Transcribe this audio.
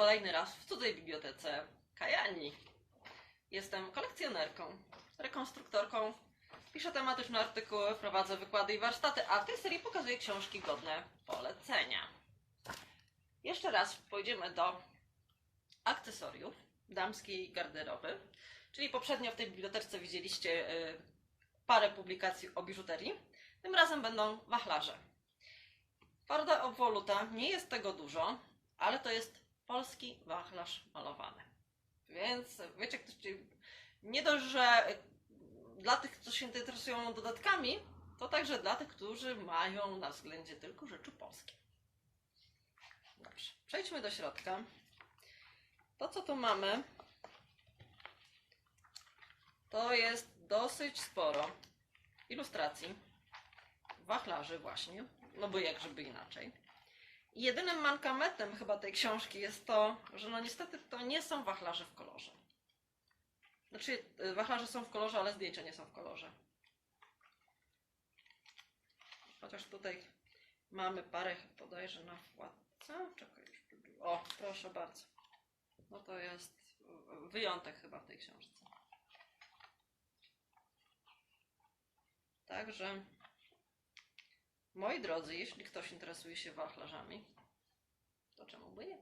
kolejny raz w cudzej bibliotece Kajani. Jestem kolekcjonerką, rekonstruktorką, piszę tematyczne artykuły, prowadzę wykłady i warsztaty, a w tej serii pokazuję książki godne polecenia. Jeszcze raz pójdziemy do akcesoriów damskiej garderoby, czyli poprzednio w tej bibliotece widzieliście y, parę publikacji o biżuterii. Tym razem będą wachlarze. Twarda obwoluta, nie jest tego dużo, ale to jest polski wachlarz malowany. Więc wiecie, ktoś nie dość, że dla tych, którzy się interesują dodatkami, to także dla tych, którzy mają na względzie tylko rzeczy polskie. Dobrze, przejdźmy do środka. To, co tu mamy, to jest dosyć sporo ilustracji wachlarzy właśnie, no bo jak żeby inaczej. Jedynym mankamentem chyba tej książki jest to, że no niestety to nie są wachlarze w kolorze. Znaczy, y, wachlarze są w kolorze, ale zdjęcia nie są w kolorze. Chociaż tutaj mamy parę bodajże na wkładce. Czekaj. O, proszę bardzo. No to jest wyjątek chyba w tej książce. Także, moi drodzy, jeśli ktoś interesuje się wachlarzami, to czemu by nie?